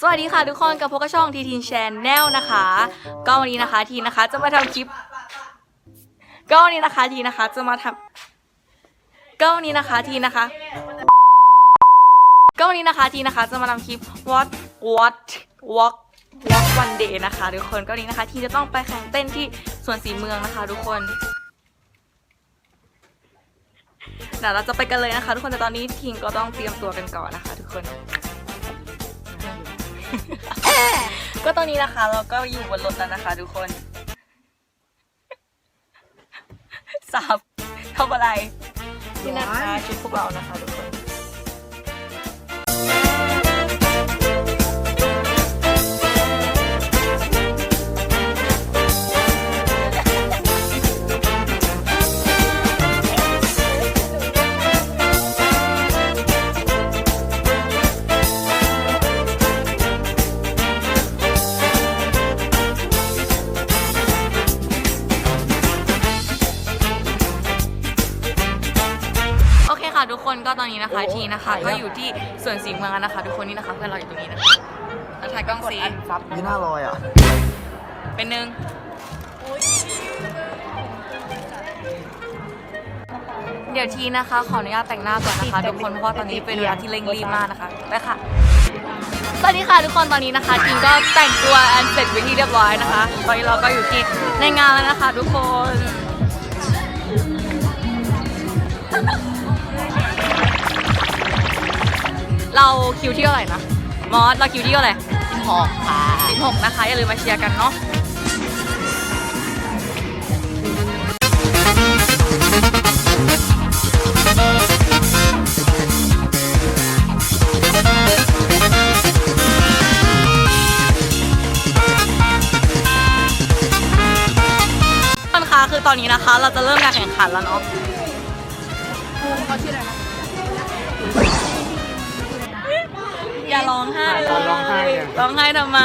สวัสดีค่ะทุกคนกับพวกบช่องทีทีนแชนแนลนะคะ ก็วันนี้นะคะทีนะคะจะมาทำคลิป ก็วันนี้นะคะทีนะคะจะมาทำก็วันนี้นะคะทีนะคะ ก็วันนี้นะคะทีนะคะจะมาทำคลิป what what walk walk one day นะคะ ทุกคนก็วันนี้นะคะทีจะต้องไปแข่งเต้นที่สวนสีเมืองนะคะ ทุกคนเดี๋ยวเราจะไปกันเลยนะคะ ทุกคนแต่ตอนนี้ทีก็ต้องเตรียมตัวกันก่อนนะคะ ทุกคน ก็ตอนนี้นะคะเราก็อยู่บนรถแล้วนะคะ ทุกคนสับทำอะไรนี่นะคะชุดพวกเรานะคะ ตอนนี้นะคะทีนะคะ ก็อยู่ที่สวนสีเมืองแล้วนะคะ ทุกคนนี่นะคะเพื่อนเราอยู่ตรงนี้นะคะแล้วถ่ายกล้องสีนี่หน้าลอยอะ เป็นหนึ่งเดี๋ยวทีนะคะ ขออนุญาตแต่งหน้าก่อนนะคะทุกคนเพราะว่าตอนนี้เป็นเวลาที่เร่งรีบมากนะคะไปค่ะ สวัสดีค่ะทุกคนตอนนี้นะคะทีมก็แต่งตัวอันเสร็จไปนที่เรียบร้อยนะคะ ตอนนี้เราก็อยู่ที่ในงานแล้วนะคะ ทุกคน เราคิวที่เท่าไหร่นะมอสเราคิวที่เท่าไหร่หอกค่ะ16นะคะอย่าลืมมาเชียร์กันเนาะท่านคะคือตอนนี้นะคะ เราจะเริ่มการแข่งขันแล้วเนาะอ ย่าร้องไห้เลยร้องไห้อะ ร้องไห้ทำไม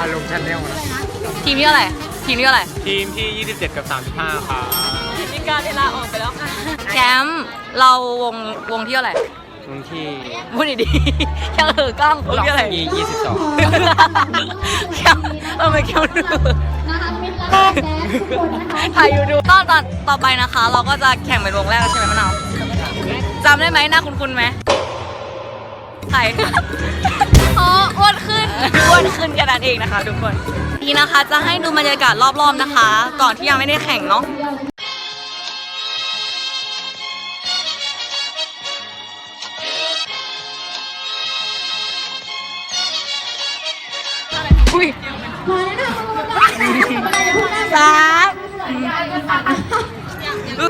อารมณ์ชาแนลนะทีมที่เท่าไหร่ทีมที่เท่าไหร่ทีมที่ 27 กับ 35ค่ะมีการเวลาออกไปแล้วค่ะแชมป์เราวงวงที่เท่าไหร่ตรงที่พูดดีๆแค่เออกล้องวงที่เท่าไหร่ยี่22แคมป์ทำไมแคมป์ดูนะคะมิตรรักแดนทุกคนนะคะถ่ายอยู่ดูตอนต่อต่อไปนะคะ เราก็จะแข่งเป็นวงแรกแล้วใช่ไหมมะนาวจำได้ไหมหน้าคุณคุณไหม ใคร อ๋ออ้วนขึ้นอ้วนขึ้นกันนั่นเองนะคะ ทุกคน นี่นะคะจะให้ดูบรรยากาศรอบๆนะคะ ก่อนที่ยังไม่ได้แข่งเนาะอุ้ยพอแล้วนะคุณผู้ชมอะไรจะพูดได้สาม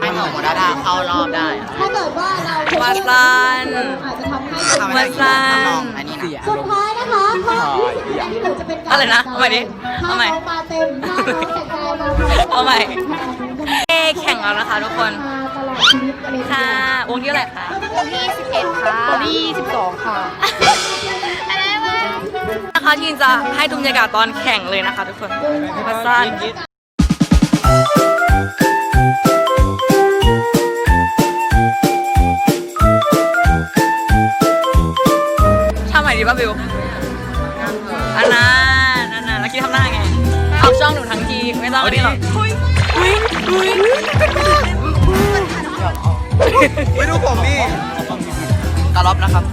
ให้หมอดาดาเข้ารอบได้อะถ้าเกิดว่าเราวาซัน อาจจะทำให้ทำวาให้ซันลองอันนี้นะสุดท้ายนะคะข้อที่สิบที่หนึ่งจะเป็นการอะไรนะเอาใหม่ดิเอาใหม่ถ้าน้องมาเต็มถ้าน้องแต่งกายมาพร้อมเอาใหม่แข่งขันเอ้แข่งแล้วนะคะทุกคน มาตลอดชีวิตเลยค่ะวงที่เท่าไหร่คะวงที่สิบเอ็ดค่ะวงที่สิบสองค่ะ นะคะที่จะให้ดูบรรยากาศตอนแข่งเลยนะคะทุกคนมาสั้น ไม่ดูผมนี่ตาล็อบนะครับ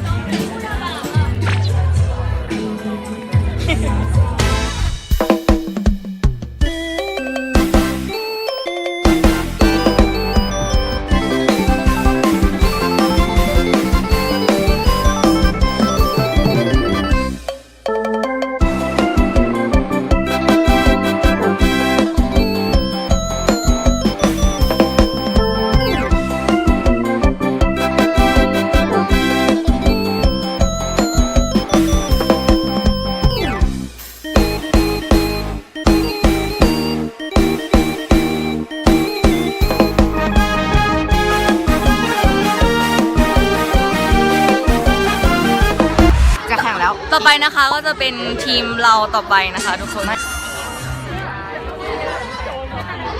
ต่อไปนะคะก็จะเป็นทีมเราต่อไปนะคะ ทุกคน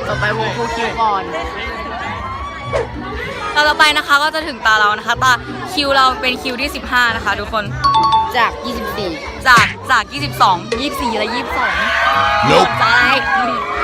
ต่อไปวงครูคิวก่อนต่อไปนะคะก็จะถึงตาเรานะคะตาคิวเราเป็นคิวที่ 15 นะคะ ทุกคนจาก 24 จากจาก 22 24 และ 22 Nope ใจที่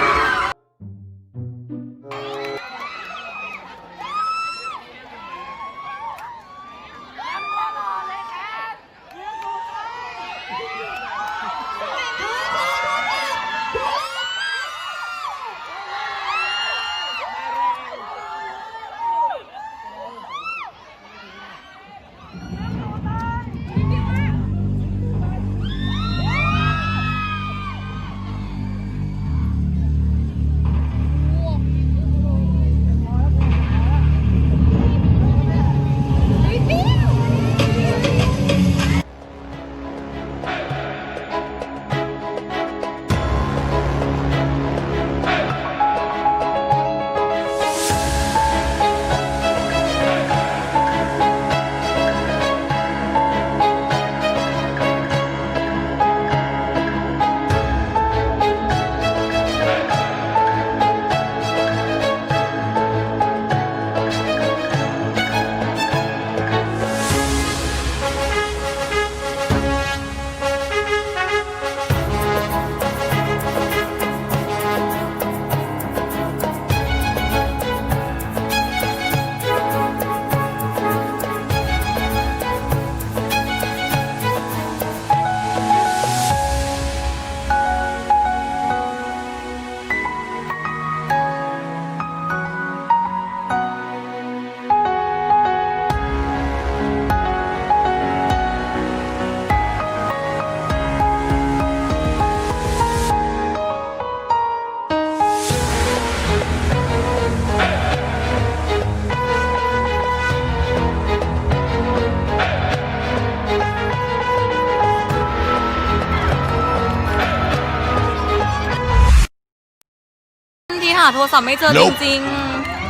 าโทรศัพท์ไม่เจอจ Nope ริง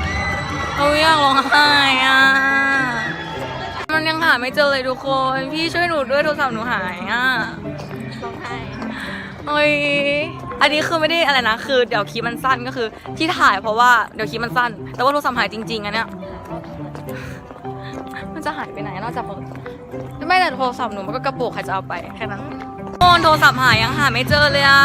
ๆเราอยากร้องไห้อะ มันยังหาไม่เจอเลยทุกคน พี่ช่วยหนูด้วยโทรศัพท์หนูหายอะร้องไห้โอ้ยอันนี้คือไม่ได้อะไรนะ คือเดี๋ยวคลิปมันสั้นก็คือ ที่ถ่ายเพราะว่าเดี๋ยวคลิปมันสั้น แต่ว่าโทรศัพท์หายจริงๆอันเนี้ยมันจะหายไปไหนนอกจากโทรไม่แต่โทรศัพท์หนูมันก็กระปุกใครจะเอาไปแค่นั้นโอนโทรศัพท์หายยังหาไม่เจอเลยอะ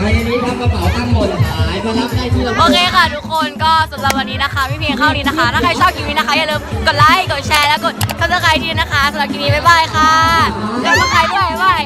ภายในนี้ครับกระเป๋าตั้งหมดหายมารับได้ที่เราโอเคค่ะทุกคนก็สำหรับวันนี้นะคะไม่เพียงเท่านี้นะคะ ถ้าใครชอบคลิปนี้นะคะอย่าลืมกดไลค์กดแชร์และกดซับสไครต์ทีนะคะสำหรับคลิปนี้บ๊ายบายค่ะแล้วก็ใครด้วยบ๊ายบาย